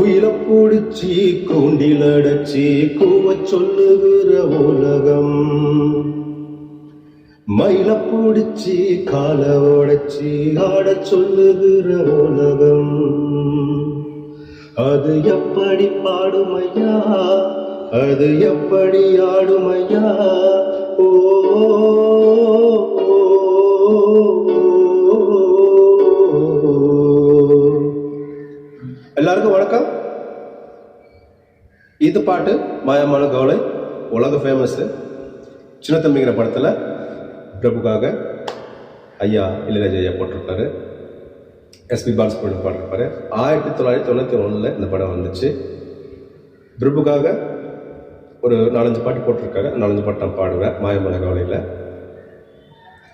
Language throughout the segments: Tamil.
குயில பிடிச்சி கூண்டில் அடைச்சி கூவ சொல்லுகிற உலகம். மயில பிடிச்சி கால உடைச்சி ஆட சொல்லுகிற உலகம். அது எப்படி பாடுமையா? அது எப்படி ஆடுமையா? எல்லாருக்கும் வணக்கம். இது பாட்டு மாயமான கவலை உலக ஃபேமஸ்ஸு சின்ன தம்பிங்கிற படத்தில் பிரபுக்காக ஐயா இளையராஜா ஐயா போட்டிருப்பாரு எஸ்பி பாலசுப்ரமணியம் பாடிருப்பாரு ஆயிரத்தி தொள்ளாயிரத்தி தொண்ணூற்றி ஒன்றில் இந்த படம் வந்துச்சு. பிரபுக்காக ஒரு நாலஞ்சு பாட்டு போட்டிருக்காரு. நாலஞ்சு பாட்டு நான் பாடுவேன் மாயமான கவலையில்.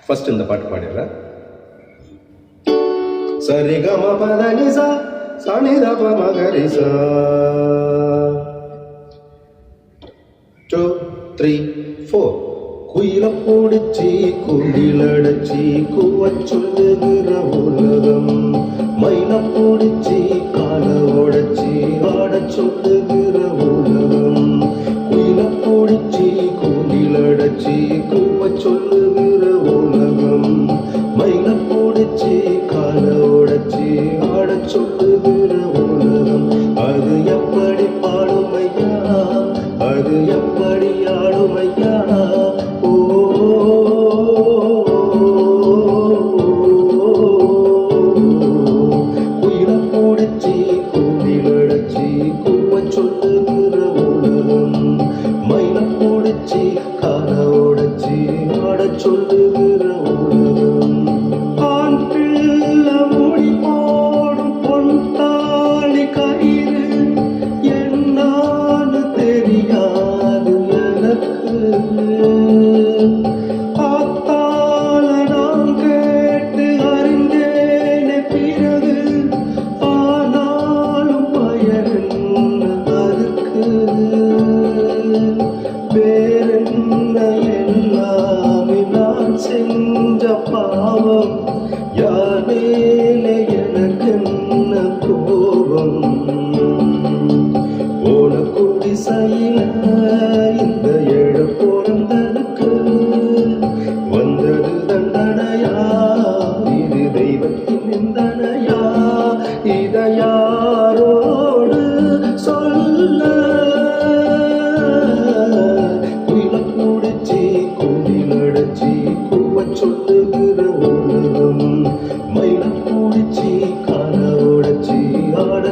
ஃபஸ்ட் இந்த பாட்டு பாடிடுறேன். சரி கம சனி தப மகரிசா டூ த்ரீ ஃபோர் குயில பிடிச்சி குண்டில் அடைச்சி கூவ சொல்லுகிற உலகம் மயில பிடிச்சி கால உடச்சி ஆட சொல்லுகிற உலகம் குயில பிடிச்சி குண்டில் முடிச்சு கதை கால உடைச்சி ஆட சொல்லுகிற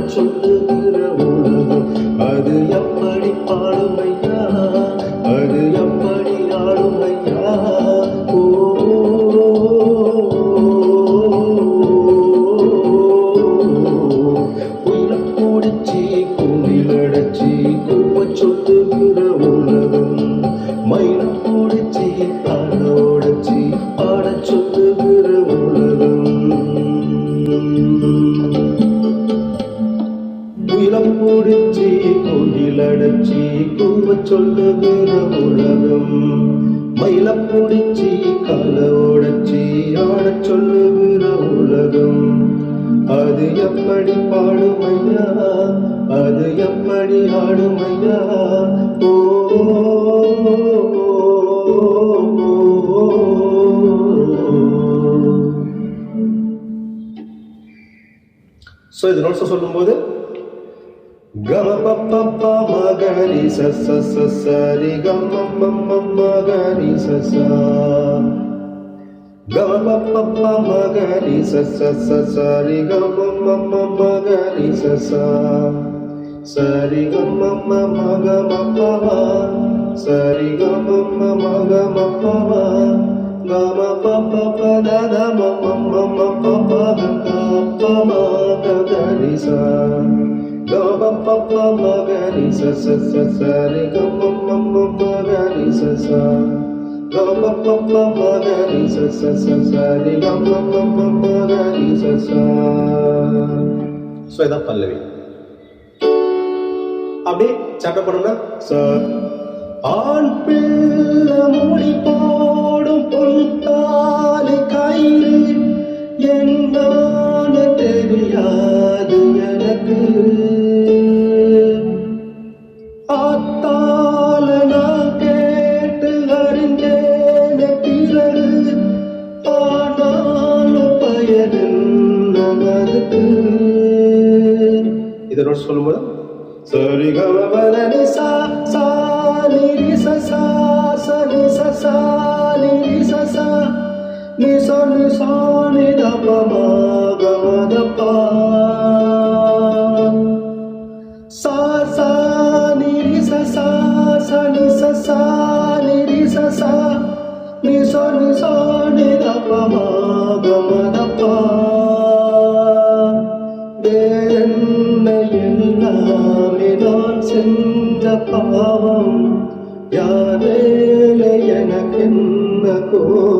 ஆட சொல்லுகிற முடிச்சி பிடிச்சி கால ஆட சொல்லுகிற உலகம். அது எப்படி பாடுமையா அது எப்படி ஆடுமையா ஓ ஸோ இது நோட்ஸ் சொல்லும்போது கம பப்ப மகரி சச சரி கம மம்ம மகரி சச கம பப்ப மகரி சச சரி கம மம்ம மகரி சச சரி கம மக மப்ப சரி கம மக மப்ப கம பப்ப பத மம்ம மப்ப கப்ப மக கரி சா Gama papa magari sa sa sa sa re gama mama magari sa sa Gama papa magari sa sa sa sa re gama mama magari sa sa so இதான் பல்லவி அப்படியே சாப்பிட்ட பண்ணோம்னா சார் ஆண் பிள்ளை முடி போடும் பொன் தாலி கயிறு என்னான்னு தெரியாது எனக்கு ஆத்தால நான் கேட்டு அறிந்தேனே பிறகு ஆனாலும் பயனின் நமக்கு இதனோட சொல்லும்போது சரி கமபதனி சா சா நிரி சசா சனி சசா நிரி சசா ச நி சா நி த ப ம க ம த ப சா சா நி ரி ச சா ச நி ச சா நி ரி ச சா நி ச நி சா நி த ப ம க ம த ப வேறென்ன எல்லாமே நான் சென்ற பாவம் யாரேலே எனக்கென்ன கோபம்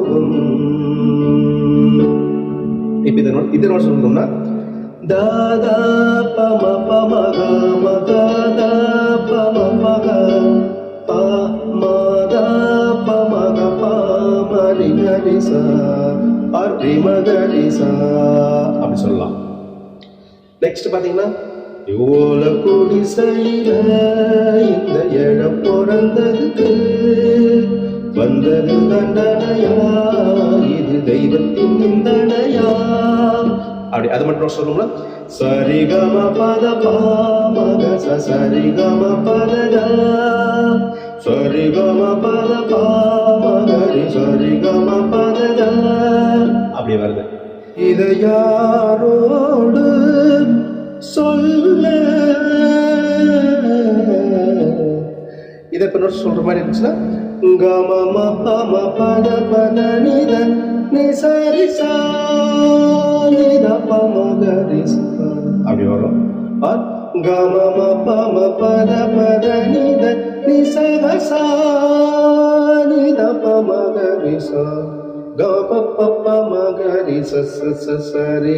இப்ப இதை இதனோட சொல்லணும்னா தாதா பம பமக மதாதா பம மக ப மதா பமக பாமரி கரிசா அரி மகரிசா அப்படி சொல்லலாம். நெக்ஸ்ட் பாத்தீங்கன்னா ஓல கூடி செய்த இந்த இடம் பிறந்ததுக்கு வந்தது தண்டனையா அது மட்டும் சொல்லணும்னா சரிகம பத பாமக ச சரிகம பத சரிகம பத பாமகரி சரிகம பத அப்படி வருது. இதை யாரோடு சொல்ல? இதை இப்ப சொல்ற மாதிரி இருந்துச்சுன்னா கம ம பம பத பத நித நிசரி சா நித பம கரி சா. அப்படி வரும் ஆ, கம ம பம பத பத நித நிசக சா நித பம கரி சா க ப ப ப ம கரி ச ச ச ச ரி